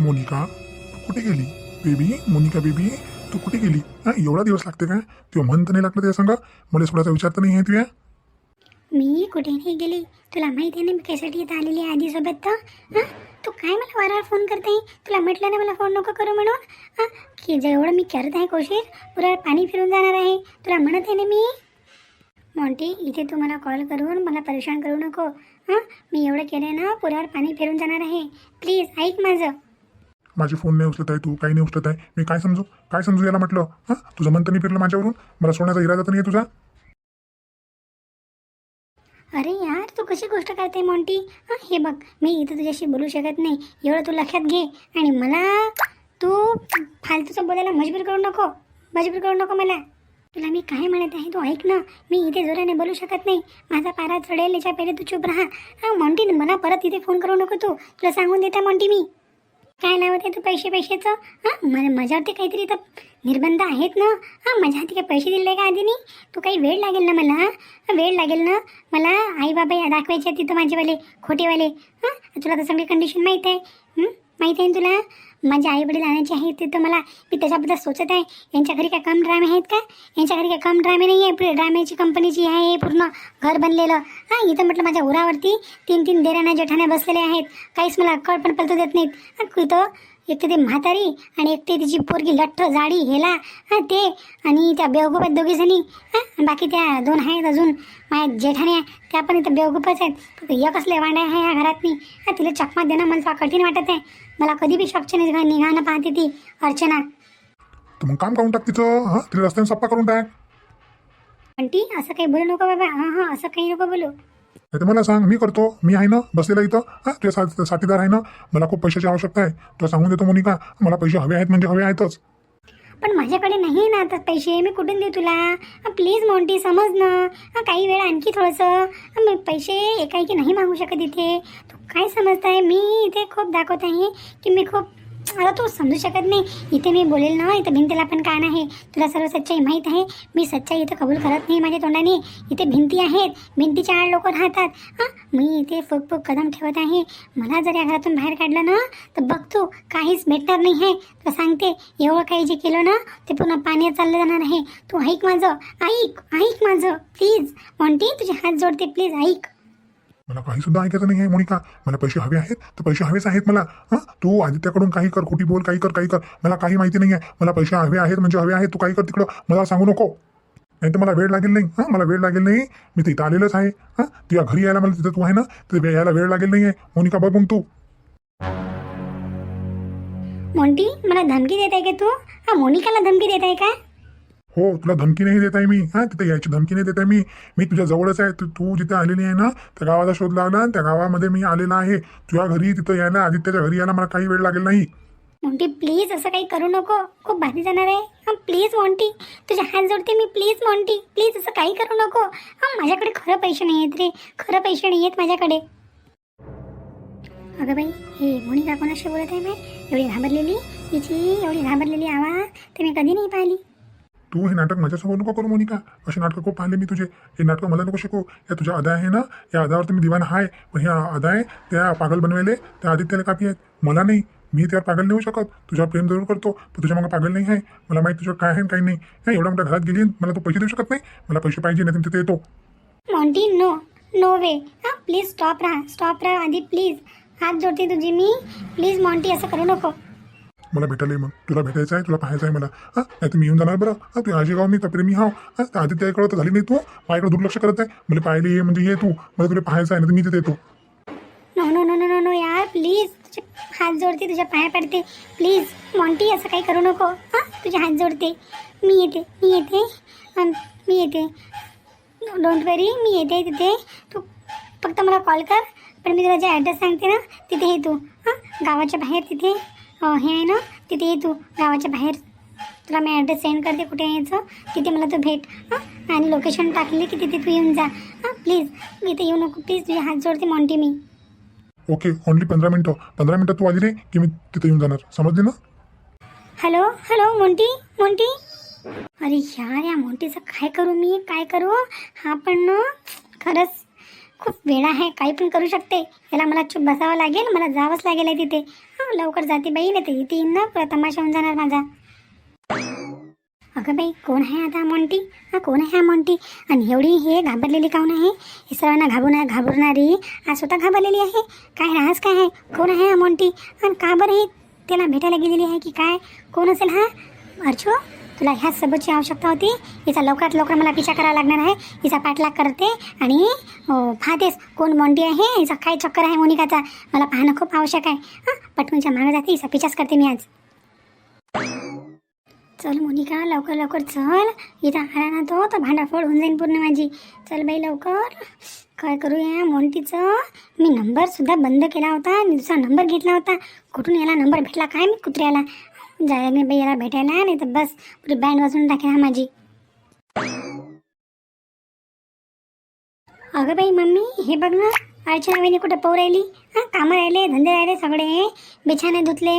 मोनिका तू कुठे गेली? Baby Monika baby तू कुठे गेली? हा एवढा दिवस लागते का? तेव्हा मन तर नाही लागलं त्या सांगा? मला सोडायचा विचार तर नाही आहे तुया मी कुठे नाही गेली? तुला माहिती आहे ना मी कशासाठी इथं आलेली आहे आधीसोबत तर? हां? तू काय मला वारंवार फोन करते? तुला म्हटलं ना मला फोन नको करू म्हणून? हां? की जेवढं मी करत आहे कोशिश पुरा पाणी फिरून जाणार आहे. तुला म्हणत आहे ना मी? मॉन्टी इथे तू मला कॉल करून मला परेशान करू नको. हां? मी एवढं केलं ना पुरावर पाणी फिरून जाणार आहे. प्लीज ऐक माझं. माझे फोन नाही उचलत आहे तू काही नाही उचलत आहे. मी काय समजू? काय समजू याला म्हटलं? हां? तुझं मन तर नाही फिरलं माझ्यावरून? मला सोडण्याचा इरादा तर नाही आहे तुझा? अरे यार तू कशी गोष्ट करते मॉन्टी हां हे बघ मी इथं तुझ्याशी बोलू शकत नाही. एवढं तू लक्षात घे. आणि मला तू फालतूचं बोलायला मजबूर करू नको. मजबूर करू नको मला. तुला मी काय म्हणत आहे तू ऐक ना. मी इथे जोराने बोलू शकत नाही. माझा पारा चढेल याच्या पहिले तू चूप राहा. हां मॉन्टी मला परत इथे फोन करू नको तू. तुला सांगून देता मॉन्टी मी. काय नाव होते तू पैसे पैशाचं? हां मला माझ्यावरती काहीतरी तर निर्बंध आहेत ना? हां माझ्या हाती काही पैसे दिले का आधीनी तू काही वेळ लागेल ना मला हां? वेळ लागेल ना? मला आई बाबा या दाखवायचे तिथं माझेवाले खोटेवाले. हां तुला तर सगळी कंडिशन माहीत आहे. माहीत आहे ना तुला? माझे आई वडील आणायचे आहेत तिथं मला मी त्याच्याबद्दल सोचत आहे. यांच्या घरी काय कम ड्रामे आहेत का? यांच्या घरी काय कम ड्रामे नाही आहे ड्रामेची कंपनीची आहे हे पूर्ण घर बनलेलं. हां इथं म्हटलं माझ्या उरावरती तीन तीन देराण्या जेठाण्या बसलेल्या आहेत. काहीच मला कळ पण पलतो देत नाहीत. इथं एकटे ते म्हातारी आणि एकटे तिची पोरगी लठ्ठ जाडी हेला हां ते आणि त्या बेवगुपात दोघी जणी हां बाकी त्या दोन आहेत अजून माझ्या जेठाण्या त्या पण इथं बेवगुपच आहेत. फक्त एकच लय वांड्या आहे ह्या घरातनी. हां तिला चकमा देणं मला फार कठीण वाटत आहे. मला कधी बी शॉकच्या निघा निघाणं पाहते ती अर्चना. तर मग काम काढून टाक तिचं हां तिला रस्त्याने सप्पा करून टाक. पण ती असं काही बोलू नको बाबा. हां हां असं काही नको बोलू. नाही तर मला सांग मी करतो मी आहे ना बसलेला इथं. हां तुझ्या सा साथीदार आहे ना मला खूप पैशाची आवश्यकता आहे. तुला सांगून देतो मोनिका मला पैसे हवे आहेत म्हणजे हवे आहेतच. पण माझ्याकडे नाही ना आता पैसे मी कुठून देऊ तुला? प्लीज मोंटी समज ना. काही वेळ आणखी थोडंसं. पैसे एकाएकी नाही मागू शकत इथे. तू काय समजताय? मी इथे खूप दाखवत आहे की मी खूप आता तू समजू शकत नाही. इथे मी बोलेल ना इथं भिंतीला पण कान आहे तुला सर्व सच्चाई माहीत आहे. मी सच्चाई इथं कबूल करत नाही माझ्या तोंडाने. इथे भिंती आहेत. भिंतीच्या आड लोक राहतात. हां मी इथे फुक फुक कदम ठेवत आहे. मला जर या घरातून बाहेर काढलं ना तर बघ तू काहीच भेटणार नाही आहे तुला सांगते एवढं काही जे केलं ना ते पुन्हा पाण्यात चाललं जाणार आहे. तू ऐक माझं. ऐक ऐक माझं. प्लीज. मॉन्टी तुझे हात जोडते. प्लीज ऐक. मला काही सुद्धा ऐकायचं नाही आहे मोनिका. मला पैसे हवे आहेत तर पैसे हवेच आहेत मला. हां? तू आदित्याकडून काही कर खोटी बोल काही कर काही कर. मला काही माहिती नाही आहे मला पैसे हवे आहेत म्हणजे हवे आहेत तू काही कर तिकडं. मला सांगू नको. नाही तर मला वेळ लागेल नाही. हां? मला वेळ लागेल नाही. मी तिथं आलेलंच आहे. हां? तुझ्या घरी यायला मला तिथं तू आहे ना? तिथे यायला वेळ लागेल नाही आहे मोनिका बघ मग तू. मोंटी मला धमकी देत आहे का तू? हा मोनिकाला धमकी देत आहे का? हो तुला धमकी नाही देत आहे मी. हां तिथे यायची धमकी नाही देत आहे मी. मी तुझ्या जवळच आहे. तू तू जिथे आलेली आहे ना त्या गावाचा शोध लागला आणि त्या गावामध्ये मी आलेला आहे. तुझ्या घरी तिथं यायला आदित्याच्या घरी यायला मला काही वेळ लागेल नाही. मोंटी प्लीज असं काही करू नको. खूप भारी जाणार आहे. हां प्लीज मोंटी. तुझे हात जोडते मी प्लीज मोंटी. प्लीज असं काही करू नको. हां माझ्याकडे खरं पैसे नाही आहेत रे. खरं पैसे नाही आहेत माझ्याकडे. अगं बाई हे मोनिका कोणाशी बोलत आहे बाई? एवढी घाबरलेली? तिची एवढी घाबरलेली आवाज ते मी कधी नाही पाहिली. तू हे नाटक माझ्यासोबत नको करू मोनिका. असे नाटकं खूप पाहिले मी तुझे. हे नाटकं मला नको शिकू. या तुझ्या अदा आहे ना या अदावर तुम्ही दिवाना आहे पण ह्या अदा आहे त्या पागल बनवायले त्या आदित्याला कापी आहेत. मला नाही. मी त्यावर पागल नाही होऊ शकत. तुझ्या प्रेम जरूर करतो पण तुझ्या मग पागल नाही आहे. मला माहिती तुझं काय आहे काही नाही. हा एवढ्या मोठ्या घरात गेली मला तू पैसे देऊ शकत नाही? मला पैसे पाहिजे नाही तर तिथे येतो. मॉन्टी नो नो वे हां प्लीज स्टॉप राहा. स्टॉप राहा आधी प्लीज हात जोडते तुझी मी. प्लीज मॉन्टी असं करू नको. मला भेटायला मग. तुला भेटायचं आहे तुला पाहायचं आहे मला. हां नाही तर मी येऊन जाणार बरं. हां तू आजी गाव मी तर प्रेमी हाव. हां तर आदित्याकडे तर झाली नाही तू. माझ्याकडे दुर्लक्ष करत आहे. मला पाहिले ये म्हणजे ये तू. मला तुला पाहायचं आहे नाही तर मी तिथे येतो. No no no no no no यार प्लीज तुझे हात जोडते तुझ्या पाया पडते. प्लीज मॉन्टी असं काही करू नको. हां तुझे हात जोडते. मी येते मी येते. मी येते. डोंट वरी मी येते तिथे. तू फक्त मला कॉल कर. पण मी तुला जे ॲड्रेस सांगते ना तिथे येतो तू. हां गावाच्या बाहेर तिथे. हे आहे ना तिथे ये तू गावाच्या बाहेर तुला मी ॲड्रेस सेंड करते कुठे यायचं तिथे मला तू भेट हां आणि लोकेशन टाकली की तिथे तू येऊन जा. हां प्लीज इथे येऊ नको. प्लीज तुझे हात जोडते मॉन्टी मी. ओके ओनली पंधरा मिनटं. पंधरा मिनटं तू आली रे की मी तिथे येऊन जाणार. समजले ना? हॅलो हॅलो मोंटी मोंटी अरे यार या मोंटीचं काय करू मी? काय करू? हा पण ना खरंच खूप वेळा आहे काही पण करू शकते. याला मला चुप बसावं लागेल मला जावंच लागेल आहे तिथे. हां लवकर जाते बाई नाही ते. इथे येईन ना पुरा तमाशा होऊन जाणार माझा. अगं बाई कोण आहे आता मॉन्टी हा कोण आहे हा मॉन्टी आणि एवढी हे घाबरलेली काऊन आहे? हे सर्वांना घाबरून घाबरणारी आज स्वतः घाबरलेली आहे? काय राहस काय आहे? कोण आहे हा मॉन्टी आणि का बरं हे त्याला भेटायला गेलेली आहे की काय? कोण असेल हा? अर्चो? तुला ह्याच सबूतची आवश्यकता होती. हिचा लवकरात लवकर मला पिछा करावा लागणार आहे. हिचा पाठलाग करते आणि अं, पाहतेस कोण मोंडी आहे. हिचा काय चक्कर आहे मोनिकाचा? मला पाहणं खूप आवश्यक आहे. हां पटकनच्या मागं जाते. हिचा पिछाच करते मी आज. चल मोनिका लवकर लवकर चल. इथं आला ना तो हो, तर भांडाफोड होऊन जाईल पूर्ण माझी. चल बाई लवकर. काय करूया मोंटीचं मी नंबरसुद्धा बंद केला होता. आणि दुसरा नंबर घेतला होता. कुठून याला नंबर भेटला? काय मी कुत्र्याला? जायला नाही बाई याला भेटायला नाही तर बस. पुरी बँड वाजून टाकेल हा माझी. अगं बाई मम्मी हे बघ ना अर्चना वहिनी कुठं पाहू राहिली? हां कामं राहिले धंदे राहिले सगळे. बिछाने धुतले.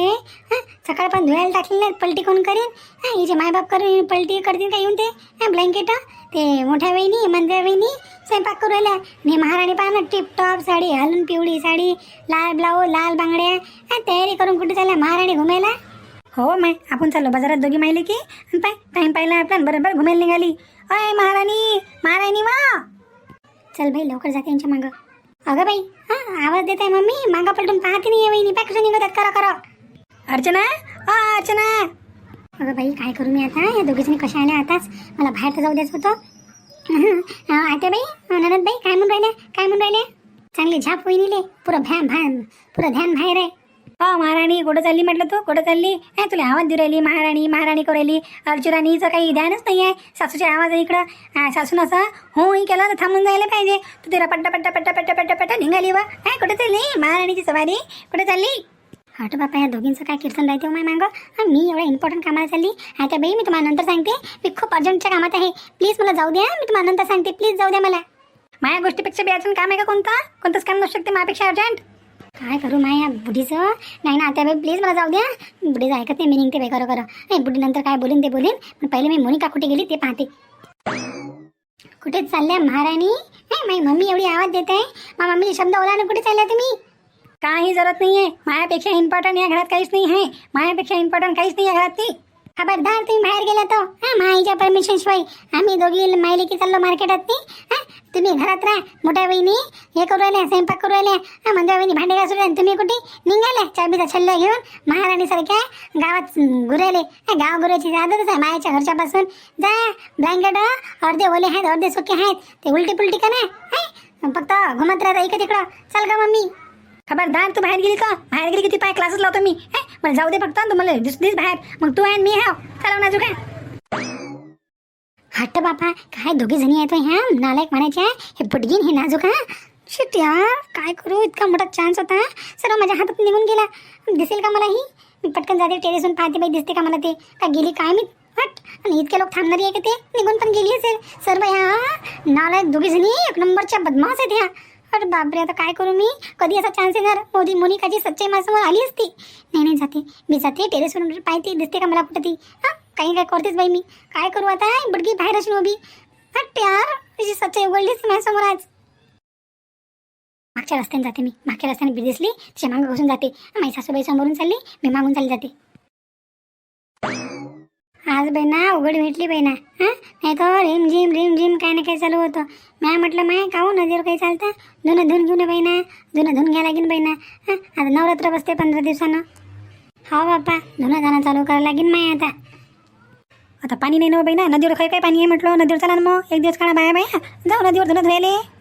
हां सकाळ पण धुवायला टाकलेले पलटी कोण करेन? हां हिचे मायबाप करून पलटी करतील का येऊन ते? हां ब्लँकेट ते मोठ्या वहिनी मंदिर वहिनी स्वयंपाक करू राहिल्या. आणि महाराणी पहा ना टिप टॉप साडी हलून पिवळी साडी लाल ब्लाऊज लाल बांगड्या. तयारी करून कुठे चालल्या? महाराणी घुमायला हो माय आपण चाललो बाजारात दोघी माहिले की? आणि पाय टाईम पाहिला आपण बरोबर घुमायला निघाली. अय महाराणी महाराणी वा! चल बाई लवकर जाते यांच्या मागं. अगं बाई हा आवाज देत आहे मम्मी. मागं पलटून पाहते नाही वहिनी. पाय कसं निघतात? करा करा. अर्चना? अ अर्चना? अगं बाई काय करू मी आता? या दोघीजणी कशा आल्या आताच? मला बाहेर तर जाऊ द्यायचं होतं. आता बाई ननद बाई काय म्हणून राहिल्या? काय म्हणून राहिले चांगली झाप वहिनीले. पुरं भ्यान भान पुरं ध्यान बाहेर आहे. हो महाराणी कुठं चालली म्हटलं तू? कुठं चालली? नाही तुला आवाज देऊ राहिली महाराणी महाराणी करू राहिली. काही ध्यानच नाही आहे सासूच्या आवाज आहे इकडं सासून असं हो ही केलं तर थांबून जायला पाहिजे. तू तिला पट्टा पट्टा पट्टा पट्टा पट्टा पट्टा निघाली वा. काय कुठे चालली? महाराणीची सवारी. कुठे चालली? हट बापा या दोघींचं काय कीर्तन राहते हो माय मागं? मी एवढ्या इम्पॉर्टंट कामाला चालली. आता बाई मी तुम्हाला नंतर सांगते. मी खूप अर्जंटच्या कामात आहे. प्लीज मला जाऊ द्या. मी तुम्हाला नंतर सांगते. प्लीज जाऊ द्या मला. माझ्या गोष्टीपेक्षा बी अर्जंट काम आहे का कोणतं? कोणतंच काम नसू शकते. माझ्यापेक्षा अर्जंट काय करू माया या बुढीचं? नाही ना आता प्लीज मला जाऊ द्या. बुढीचं ऐकत नाही मी निघते बाई खरं खरं नाही बुढी नंतर काय बोलीन ते बोलीन. पण पहिले मी मोनिका कुठे गेली ते पाहते. कुठे चालल्या महाराणी? नाही माझी मम्मी एवढी आवाज देत आहे. मा मम्मी शब्द ओला कुठे चालल्या तुम्ही? काही जरूरत नाही आहे मायापेक्षा इम्पॉर्टंट या घरात काहीच नाही आहे. मायापेक्षा इम्पॉर्टंट काहीच नाही या घरात ती. खबरदार तुम्ही बाहेर गेला तो. हा माईच्या परमिशन शिवाय आम्ही दोघी मायले की चाललो मार्केटात ती हा तुम्ही घरात राहा. मोठ्या वहिनी हे करू राहिल्या स्वयंपाक करू राहिल्या. हा मंदिर वहिनी भांडे घासू राहिले तुम्ही कुठे? निघाल्या. चाबीचा छल्ला घेऊन महाराणी सारख्या गावात गुरेले. गाव गुरायची आदतच आहे. मायाच्या घरच्यापासून जा. ब्लँकेट हो, अर्धे ओले आहेत अर्धे सुके आहेत. ते उलटी पुलटी का नाही फक्त घुमत राहता इकडे तिकडं चल का मम्मी. खबरदार तू बाहेर गेली का? बाहेर गेली किती पाय क्लासेस लावतो मी. हे मला जाऊ दे फक्त तू मला दिस बाहेर मग तू आहे मी हाव चला नाजू काय हट्ट बापा काय दोघी जणी येतो ह्या नालायक म्हणायचे हे बुटगीन हे नाजूक हा शिट यार काय करू इतका मोठा चान्स होता सर्व माझ्या हातात निघून गेला दिसेल का मला ही मी पटकन जाते टेरेसून पाहते बाई दिसते का मला ते का गेली काय मी हट आणि इतके लोक थांबणारी आहे का ते निघून पण गेली असेल सर्व ह्या नालायक दोघी जणी एक नंबरच्या बदमाश आहेत ह्या अरे बापरे आता काय करू मी? कधी असा चान्स येणार? मोदी मोनिकाची सच्चाई माझ्यासमोर आली असती. नाही नाही जाते. मी जाते टेरेसवर पाहते दिसते का मला कुठं ती हां काही काय करतेच बाई मी. काय करू आता? बडगी बाहेर असून उभी. हट यार तिची सच्चाई उघडलीच माझ्यासमोर आज. मागच्या रस्त्याने जाते मी. मागच्या रस्त्याने बी दिसली तिच्या मागं घुसून जाते. माझी सासूबाई समोरून चालली. मी मागून चालली जाते. आज बहिणा उघड भेटली बहिणा. हां? नाही तर रिम झिम रिम झिम काय ना काय चालू होतं. मी म्हटलं माय का हो नदीवर काही चालतं? धुणं धुन घेऊन बहिणा. धुणं धुन घ्या लागेल बहिणा. हां? आता नवरात्र बसते पंधरा दिवसानं. हो बाप्पा धुणं जाणं चालू करायला लागेल माय आता. आता पाणी नाही ना हो बहिणा. ना नदीवर खाय काय पाणी आहे म्हटलं. नदीवर चला ना मग. एक दिवस काढा बाया बाया. जाऊ नदीवर धुणं धुयाले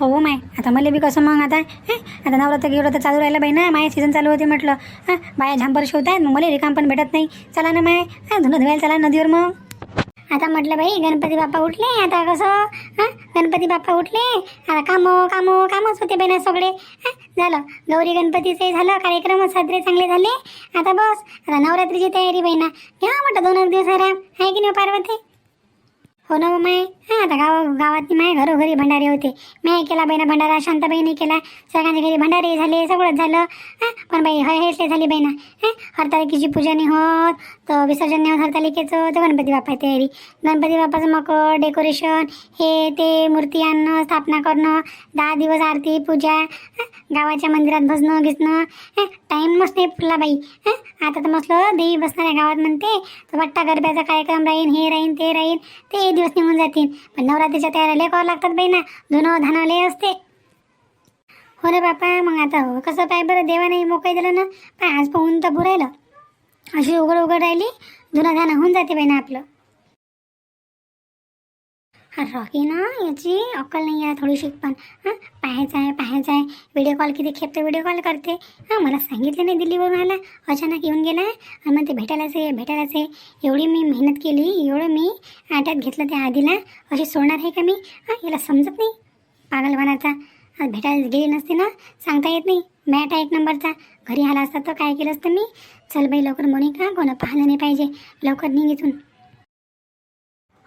हो माय आता मला बी कसं मग आता हे? आता नवरात्र घेऊन तर चालू राहिलं बाई ना माय सीझन चालू होते म्हटलं. हां? बाया झांपर शिवतायत मग मला रिकाम पण भेटत नाही. चला ना माय हां? धुणं धुवायला चला नदीवर मग. आता म्हटलं बाई गणपती बाप्पा उठले आता कसं? हां? गणपती बाप्पा उठले आता कामं कामं कामच होते बाई ना सगळे. हां? झालं. गौरी गणपतीचे झालं कार्यक्रम साजरे चांगले झाले. आता बस आता नवरात्रीची तयारी बाई ना. घ्या म्हटलं दोन एक दिवस आराम. आहे की नाही हो, पार्वती? हो ना माय हां आता गाव गावात माय घरोघरी भंडारे होते. मी केला बाईना भंडारा शांताबाईने केला. सगळ्यांच्या घरी भंडारे झाले सगळंच झालं. हां पण बाई हय झाली बाईना. हां हरतारकीची पूजा नाही होत. तर विसर्जन नेऊन होत हरतालिकेचं तर गणपती बाप्पा तयारी. गणपती बाप्पाचं मग डेकोरेशन हे ते मूर्ती आणणं स्थापना करणं दहा दिवस आरती पूजा गावाच्या मंदिरात भजणं घिसणं टाईम मस्त नाही फुलला बाई. आता तर मस्त देवी बसणाऱ्या गावात म्हणते तर वाटता गरब्याचा कार्यक्रम राहीन हे राहीन ते राहीन ते दिवस निघून जातील. पण नवरात्रीच्या तयाऱ्या लय करावं लागतात बाई ना धुणं धाणं असते. हो रे बापा मग आता हो कसं पाय बरं देवाने मोकळी दिलं ना पाय आज पाहून तर पुरायलं. अशी उघड उघड राहिली. धुना धाणं होऊन जाते बाई ना आपलं. हा रॉकी ना याची अक्कल नाही आहे थोडीशी पण हां पाहायचं आहे पाहायचं आहे. व्हिडिओ कॉल किती खेपते व्हिडिओ कॉल करते. हां मला सांगितलं नाही दिल्लीवरून आला. अचानक येऊन गेला. आणि मग ते भेटायलाच आहे भेटायलाच आहे एवढी मी मेहनत केली एवढं मी आट्यात घेतलं त्या आधीला. अशी सोडणार आहे का मी? हां याला समजत नाही. पागलपणाचा. भेटायला गेली नसते ना? सांगता येत नाही. मॅट आहे एक नंबरचा. घरी आला असता तर काय केलं असतं मी? चल बाई लवकर मोनिका कोणा पाहिलं नाही पाहिजे. लवकर निघ इथून.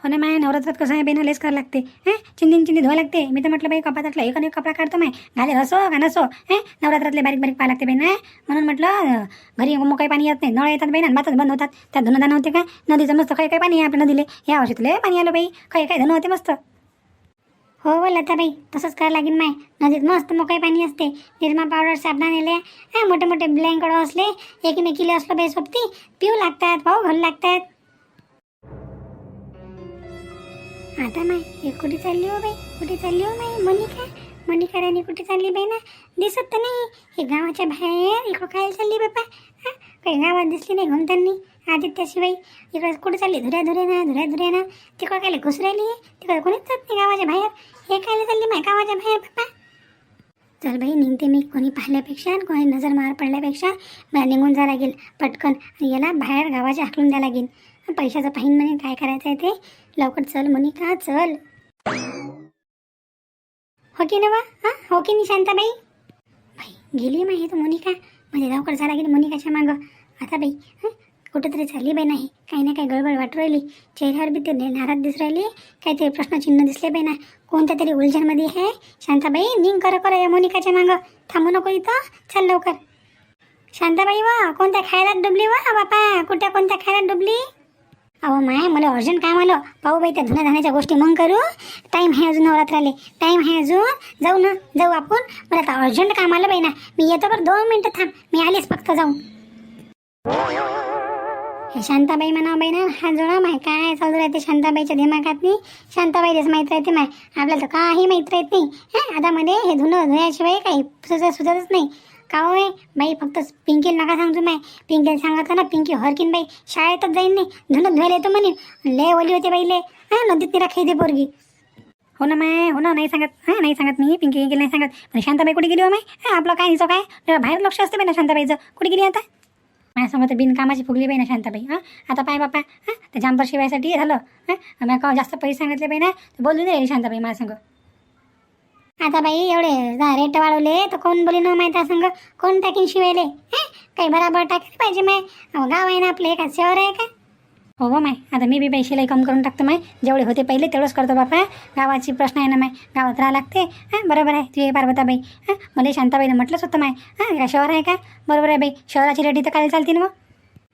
हो ना माय नवरात्रात कसं आहे? बेना लेस करावं लागते. हे? चिंदी चिंदी धुवा लागते. मी तर म्हटलं बाई कपातातला एक आणि एक कपडा काढतो माय. घाले हसो का नसो हे? नवरात्रातले बारीक बारीक पाय लागते बाई ना म्हणून म्हटलं घरी मोकाई पाणी येत नाही. नळ येतात बाई ना बातच बंद होतात. त्या धुणं होते काय नदीचं मस्त काही काही पाणी आहे आपल्या नदीले. या वर्षी पाणी आलं बाई. काही काही धुणं होते मस्त. हो हो लताबाई तसंच करायला लागेल माय. नदीत मस्त मोकळी पाणी असते. निरमा पावडर साबणा नेले हा मोठे मोठे ब्लँकड असले एकमेकीले असलो बाई सोबती पिऊ लागतात भाऊ घालू लागतात. आता माय हे कुठे चालली हो बाई? कुठे चालली हो माई मनिका? मनिका राणी कुठे चालली बाई ना? दिसत तर नाही. हे गावाच्या बाहेर इकडं काय चालली बापा हा काही गावात दिसली नाही घुमताना. आदित्याशिवाय इकडे कुठे चालली? धुऱ्या धुऱ्या ना धुऱ्या धुऱ्या ना. तिकडं काय घुस राहिली? तिकडं कोणीच जात नाही गावाच्या बाहेर. हे काय चालली माय गावाच्या बाहेर पप्पा. चल बाई निघते मी कोणी पाहिल्यापेक्षा आणि कोणी नजर मार पडल्यापेक्षा. मला निघून जा लागेल पटकन. आणि याला बाहेर गावाच्या हाकलून द्या लागेल. पैशाचं पाहिन म्हणे काय करायचं आहे ते? लवकर चल म्हणे का चल. हो की नवा? हां? हो की निशांताबाई बाई गेली माहिती मोनिका. म्हणजे लवकर जा लागेल मोनिकाच्या मागं. आता बाई कुठंतरी चालली बाई नाही. काही ना काही गडबड वाटू राहिली. चेहऱ्यावर बी ते नाराज दिसू राहिली. काहीतरी प्रश्नचिन्ह दिसले बाई ना. कोणत्या तरी उलझनमध्ये आहे? शांताबाई निंग कर कर या मोनिकाच्या मागं. थांबू नको इथं. चल लवकर. शांताबाई वा कोणत्या खायला डुबली वा? बापा कुठ्या कोणत्या खायला डुबली? अहो माय मला अर्जंट काम आलं. पाहू बाई त्या धुण्या धाण्याच्या गोष्टी मग करू. टाईम आहे अजून नवरात्राले. टाईम आहे अजून. जाऊ ना जाऊ आपण. मला आता अर्जंट काम आलं बाई ना. मी येतो बरं. दोन मिनटं थांब. मी आलीच फक्त जाऊ हे शांताबाई म्हणा बाई ना हा जोडा माय काय चालू राहते शांताबाईच्या दिमागात नाही शांताबाईलाच माहीत राहते माय. आपल्याला तर काही माहीत राहत नाही. हा आता मध्ये हे धुणं धुण्याशिवाय काही सुचत सुचतच नाही. का होय बाई फक्त पिंकीला नका सांगतो माय. पिंकील सांगत ना? पिंकी हरकीन बाई शाळेतच जाईन नाही. धुणं धुवायला येतो म्हणे. लय ओली होते बाई ले हा नदीत तिला खेळते दे पोरगी. हो ना माय हो ना नाही सांगत. हां नाही सांगत मी. पिंकी गेली नाही सांगत. पण शांताबाई कुठे गेली हो माय? हा आपलं काय हिचं काय? बाहेर लक्ष असते ना शांताबाईचं. कुठे गेली आता? माझ्यासोबत बिनकामाची फुगली बाई ना शांताबाई हां? आता पाय बापा हां? ते जांपर शिवायसाठी झालं हां? मी का जास्त पैसे सांगितले बाई ना तर बोलू दे शांताबाई माझ्या आता बाई एवढे जा रेट वाढवले तर कोण बोली न माहिती संग? कोण टाकीन शिवायले काही बराबर टाकले पाहिजे मग. अहो, गाव आहे ना आपलं एका शहर आहे का? हो हो माय आता मी बी बाई शिलाई कम करून टाकतो माय. जेवढे होते पहिले तेवढंच करतो बापा गावाची प्रश्न आहे ना माय गावात राहा लागते. हां बरोबर आहे तुझे पार्वताबाई. हां मला शांताबाईनं म्हटलंच होतं माय. हां का शहर आहे का? बरोबर आहे बाई शहराची रेडी तर काय चालते ना मग.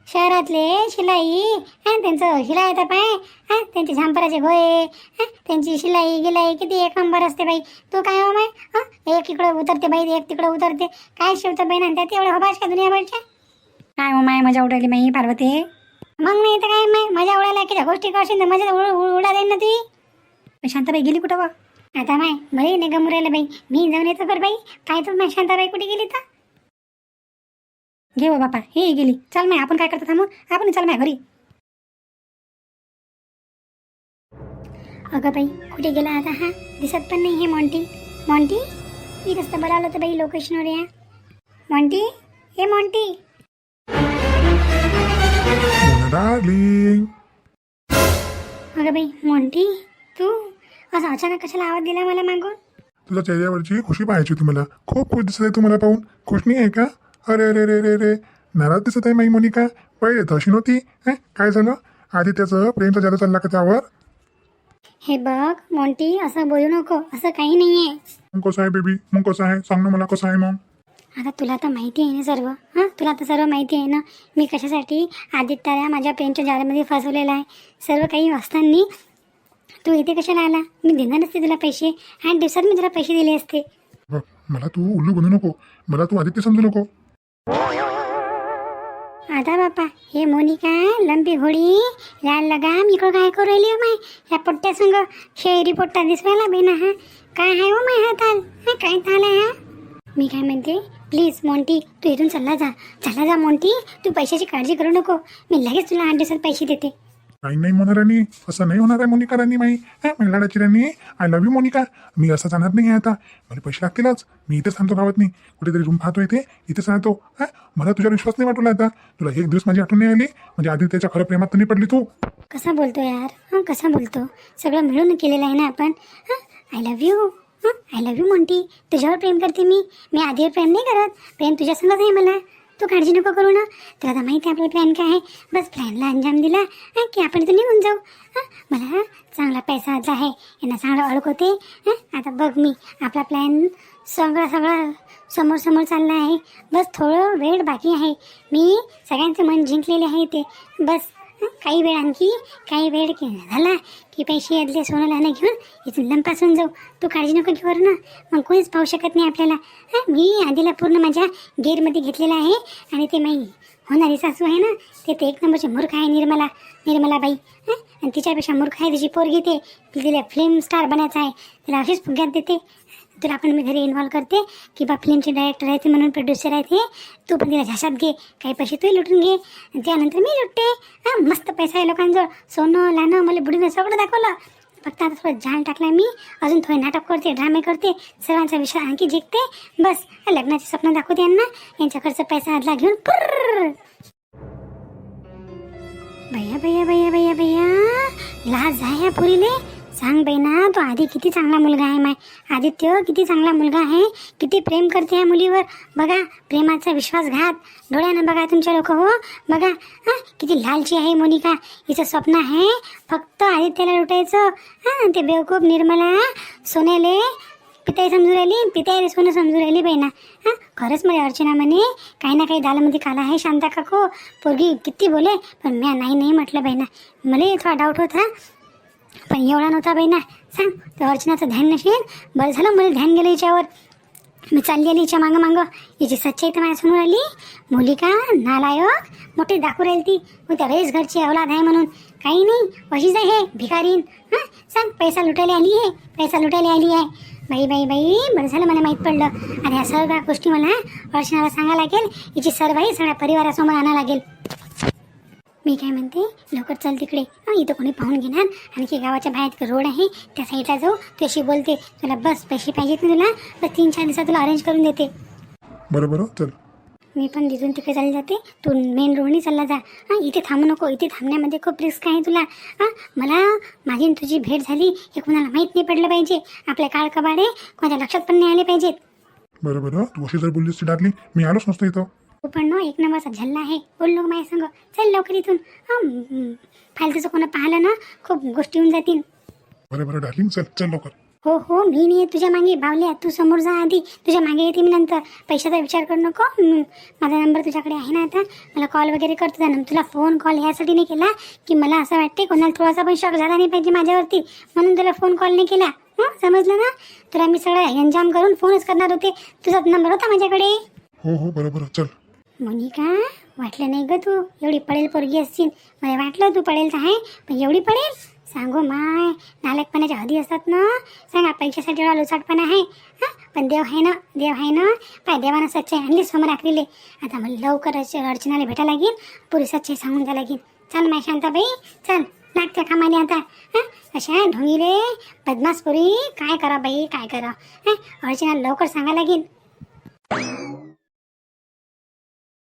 शहरातले शिलाई हां त्यांचं शिलाई तर पाय. हां त्यांचे झांपराचे घोये हां त्यांची शिलाई गिलाई किती एक नंबर असते बाई. तू काय हो माय? हां एक इकडं उतरते बाई एक तिकडं उतरते. काय शिवतं बाई ना त्यात एवढं हबाश का दुनियाभरच्या? काय हो माय मजा उडाली माई पार्वती. मग नाही तर काय माय मजा उडायला की त्या गोष्टी करशील तर मजा उड उड- उडा जाईन ना ती. शांताबाई गेली कुठं बा? आता माय बरी नाही गमू राहिलं बाई. मी जाऊन येतो बरं बाई. काय तर माय शांताबाई कुठे गेली तर? घे हो बापा हे गेली. चल माय आपण काय करतो थांबून आपण चल माय घरी. अगं बाई कुठे गेला आता हा? दिसत पण नाही हे मॉन्टी. मॉन्टी? मी रस्ता बरं आलं तर बाई लोकेशनवर या. मॉन्टी? हे मॉन्टी? डार्लिंग अगं बाई मॉन्टी तू? असं अचानक कशाला आवाज दिला मला मागून? तुझ्या चेहऱ्यावरची खुशी पाहायची होती मला. खूप खुश दिसत आहे तुम्हाला पाहून. खुश नाही आहे का? अरे अरे अरे अरे अरे. नाराज दिसत आहे माई मोनिका. पहिले तशी नव्हती. हं काय झालं? आधी त्याचं प्रेमचा जादू चालला का त्यावर? हे बघ मोंटी असं बोलू नको. असं काही नाही आहे मग कसं आहे बेबी मग कसं आहे? सांग ना मला कसं आहे मग? आता तुला तर माहिती आहे ना सर्व? हां? तुला तर सर्व माहिती आहे ना? मी कशासाठी आदित्याला माझ्या प्रेमच्या जाळ्यामध्ये फसवलेलं आहे? सर्व काही असताना तू इथे कशाला आला? मी देणार असते तुला पैसे. आठ दिवसात मी तुला पैसे दिले असते. मला तू उल्लू बनू नको. मला तू आदित्य समजू नको. आता बापा हे मोनिका लंबी घोडी लाल लगाम इकडं काय करू राहिली हो माय? या पोट्ट्या संग शेरी पोट्टा दिसवायला बेना हा? काय आहे हो माय हा ताल हा काय ताल आहे हा? मी काय म्हणते? प्लीज मोंटी तू इथून चालला जा. चालला जा मोंटी तू पैशाची काळजी करू नको. मी लगेच तुला आठ दिवसात पैसे देते. काही नाही होणार राणी असं नाही होणार आहे मोनिका राणी माई. हा लाडाची राणी आय लव्ह यू मोनिका. मी असं जाणार नाही आहे आता. मला पैसे लागतीलच. मी इथेच थांबतो गावात नाही कुठेतरी रूम पाहतो इथे इथेच राहतो. हा मला तुझ्यावर विश्वास नाही वाटला आता. तुला एक दिवस माझी आठवण नाही आली. म्हणजे आधी त्याच्या खरं प्रेमात तर नाही पडली तू. कसा बोलतो यार? हां कसा बोलतो? सगळं मिळून केलेलं आहे ना आपण? हां आय लव्ह यू हां आय लव्ह यू मोंटी तुझ्यावर प्रेम करते मी. मी आधीवर प्रेम नाही करत. प्रेम तुझ्यासंगच आहे मला. तू काळजी नको करू ना. तुला तर माहिती आहे आपला प्लॅन काय आहे. बस प्लॅनला अंजाम दिला हां की आपण इथं निघून जाऊ. हां मला चांगला पैसा आला आहे. यांना चांगला ओळखवते होते. हां आता बघ मी. आपला प्लॅन सगळा सगळा समोर समोर चालला आहे. बस थोडं वेळ बाकी आहे. मी सगळ्यांचं मन जिंकलेले आहे ते बस. काही वेळ आणखी काही वेळ झाला की पैसे यातले सोनं लहान घेऊन इथून लंपासून जाऊ. तू काळजी नको घेऊ ना मग कोणीच पाहू शकत नाही आपल्याला. मी आधीला पूर्ण माझ्या गेअरमध्ये घेतलेला आहे आणि ते माई होणारी सासू आहे ना ते तर एक नंबरचे मूर्ख आहे निर्मला निर्मलाबाई. आणि तिच्यापेक्षा मूर्ख आहे तिची पोरगी ते. तिला फिल्म स्टार बनायचं आहे. तिला अशीच फुग्यात देते. तर आपण मी घरी इन्व्हॉल्व करते की बा फिल्मचे डायरेक्टर आहे ते म्हणून प्रोड्युसर आहे ते तू पण तिला झाशात घे काही पैसे तू लुटून घे. आणि त्यानंतर मी लुटते. हां मस्त पैसा आहे लोकांजवळ. सोनं लानं मला बुडीनं सगळं दाखवलं. फक्त आता थोडं जाण टाकलं मी. अजून थोडे नाटक करते ड्रामे करते. सर्वांचा विषय आणखी जिंकते. बस लग्नाचे स्वप्न दाखवते यांना. यांच्याकडचा पैसा आदला घेऊन पुर्र! भैया भैया भैया भैया भैया. लाज आहे पुरीले. सांग बहिणा तो आधी किती चांगला मुलगा आहे माय. आदित्य किती चांगला मुलगा आहे. किती प्रेम करते या मुलीवर. बघा प्रेमाचा विश्वासघात डोळ्यानं बघा तुमच्या लोक हो. बघा हां किती लालची आहे मोनिका. हिचं स्वप्न आहे फक्त आदित्याला लुटायचं. हां ते बेवकूफ निर्मला सोन्याले पिताई समजू राहिली पिताई रे सोनं समजू राहिली बहिणा. हा हां खरंच मला अर्चना म्हणे काही ना काही दालामध्ये काला आहे शांता काकू. पोरगी किती बोले पण म्या नाही नाही म्हटलं बहिणा. मला थोडा डाऊट होता. पण एवढा नव्हता बाई ना. सांग तर अर्चनाचं ध्यान नसेल? बरं झालं मला ध्यान गेलं याच्यावर. मी चालली आली हिच्या मागं मागं. हिची सच्चाई तर माझ्यासमोर आली. मुलिका नालायक मोठी दाखवू राहील ती. मग त्या वेळेस घरची अवलाद आहे म्हणून. काही नाही अशीच आहे भिकारीन. हां सांग पैसा लुटायला आली आहे? पैसा लुटायला आली आहे. बाई बाई बाई बरं झालं मला माहीत पडलं. आणि ह्या सर्व गोष्टी मला अर्चनाला सांगायला लागेल. हिची सर्वही सगळ्या परिवारासमोर आणावं लागेल. मी काय म्हणते लवकर चल तिकडे. हं, इथं कोणी पाहून घेणार? आणखी गावाच्या बाहेर रोड आहे त्या साईडला जाऊ. त्याशी बोलते तुला बस पैसे पाहिजेत ना तुला? बस तीन चार दिवसात तुला अरेंज करून देते. बरं बरं चल. मी पण तिथून तिकडे चालली जाते तू मेन रोडनी चालला जा. हां इथे थांबू नको इथे थांबण्यामध्ये खूप रिस्क आहे तुला. हां मला माझी तुझी भेट झाली हे कोणाला माहीत नाही पडलं पाहिजे. आपले काळ कबाडे कोणाच्या लक्षात पण नाही आले पाहिजेत. बरं बरं तू अशी जर बोललीस ती डारली मी आलोच नसतो इथं. पण ना एक नंबरचा झल्ला आहे. बोल नको माझ्या संग. चल लवकर इथून. फालतूचं कोणा पाहिलं ना खूप गोष्टी होऊन जातील. बरं बरं डार्लिंग चल चल लवकर. हो हो मी नाही तुझ्या मागे. बावल्या तू समोर जा आधी. तुझ्या मागे येते मी नंतर. पैशाचा विचार करू नको. माझा नंबर तुझ्याकडे आहे ना आता. मला कॉल वगैरे करतो जाणं तुला फोन कॉल ह्यासाठी नाही केला की मला असं वाटते कोणाला थोडासा पण शॉक झाला नाही पाहिजे माझ्यावरती. म्हणून तुला फोन कॉल नाही केला. हं समजलं ना? तुला मी सगळं एन्जाम करून फोनच करणार होते. तुझा नंबर होता माझ्याकडे. हो हो बरं बरं चल. मोनिका वाटलं नाही ग तू. एवढी पडेल पोरगी असतील मला वाटलं तू पडेल तर आहे पण एवढी पडेल सांगू माय नालकपणाच्या हदी असतात ना. सांगा पैशासाठी एवढा लोचाटपणा आहे. हां पण देव आहे ना देव आहे ना. पाय देवानं सच्चाई आणली समोर आखलेले. आता मला लवकर अर्चनाला भेटा लागेल. पुरी सच्चाई सांगून द्या लागेल. चल माय शांताबाई चल. लागत्या कामाने आता. हां अशा ढोंगिरे बदमास पुरी. काय करा बाई काय करा? हां अर्चनाला लवकर सांगा लागेल.